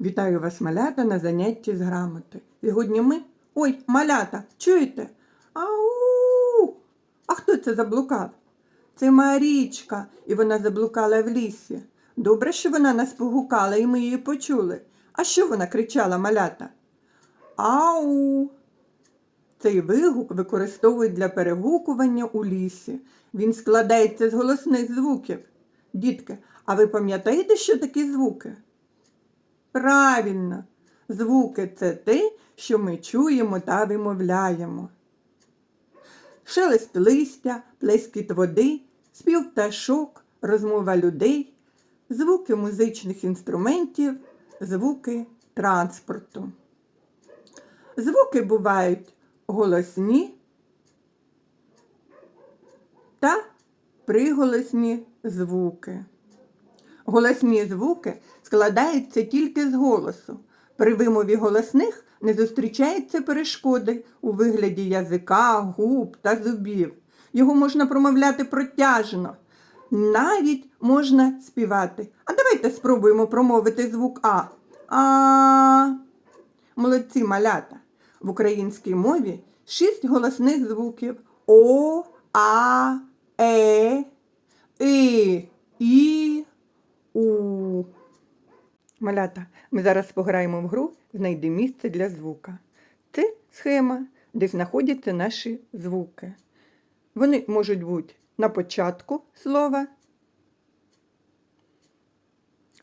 Вітаю вас, малята, на занятті з грамоти. Сьогодні ми. Ой, малята, чуєте? Ау! А хто це заблукав? Це Марічка, і вона заблукала в лісі. Добре, що вона нас погукала, і ми її почули. А що вона кричала, малята? Ау! Цей вигук використовують для перегукування у лісі. Він складається з голосних звуків. Дітки, а ви пам'ятаєте, що такі звуки? Правильно, звуки це те, що ми чуємо та вимовляємо. Шелест листя, плескіт води, спів пташок, розмова людей, звуки музичних інструментів, звуки транспорту. Звуки бувають голосні та приголосні звуки. Голосні звуки складаються тільки з голосу. При вимові голосних не зустрічаються перешкоди у вигляді язика, губ та зубів. Його можна промовляти протяжно. Навіть можна співати. А давайте спробуємо промовити звук А. А. Молодці малята. В українській мові шість голосних звуків О, А, Е, И, І, У. Малята, ми зараз пограємо в гру Знайди місце для звука. Це схема, де знаходяться наші звуки. Вони можуть бути на початку слова,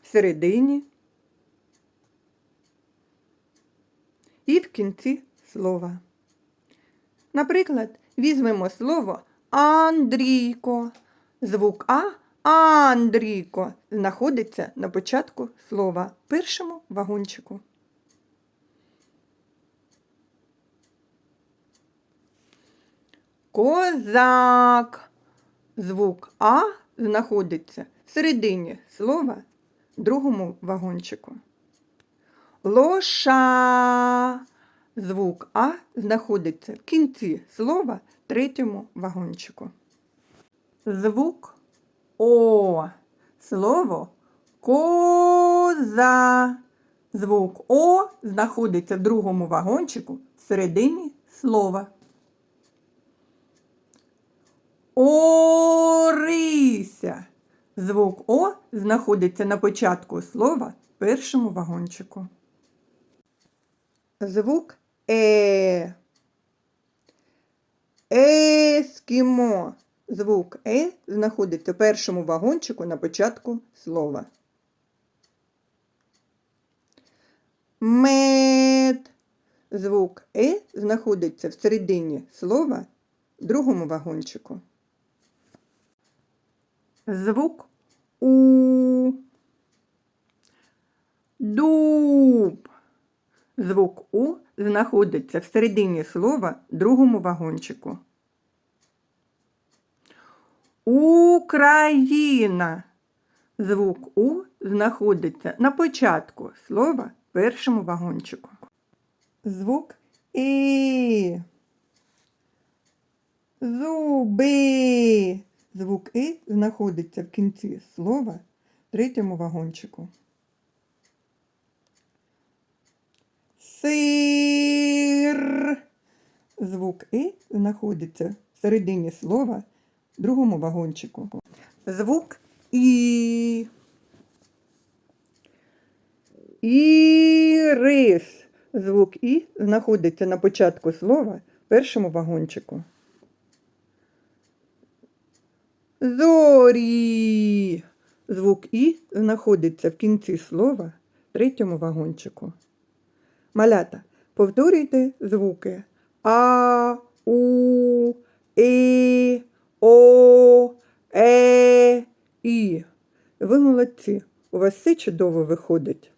всередині і в кінці слова. Наприклад, візьмемо слово Андрійко. Звук А Андрійко знаходиться на початку слова, першому вагончику. Козак. Звук А знаходиться в середині слова, другому вагончику. Лоша. Звук А знаходиться в кінці слова, третьому вагончику. Звук О. Слово коза. Звук О знаходиться в другому вагончику всередині слова. Орися. Звук О знаходиться на початку слова в першому вагончику. Звук Е. Ескімо. Звук Е знаходиться в першому вагончику на початку слова. Мед. Звук Е знаходиться в середині слова другому вагончику. Звук У. Дуб. Звук У знаходиться в середині слова другому вагончику. Україна. Звук У знаходиться на початку слова в першому вагончику. Звук І. Зуби. Звук І знаходиться в кінці слова в третьому вагончику. Сир. Звук І знаходиться в середині слова другому вагончику. Звук І. Ірис. Звук І знаходиться на початку слова в першому вагончику. Зорі. Звук І знаходиться в кінці слова в третьому вагончику. Малята, повторюйте звуки А, У, І, О, Е, І. Ви молодці. У вас все чудово виходить.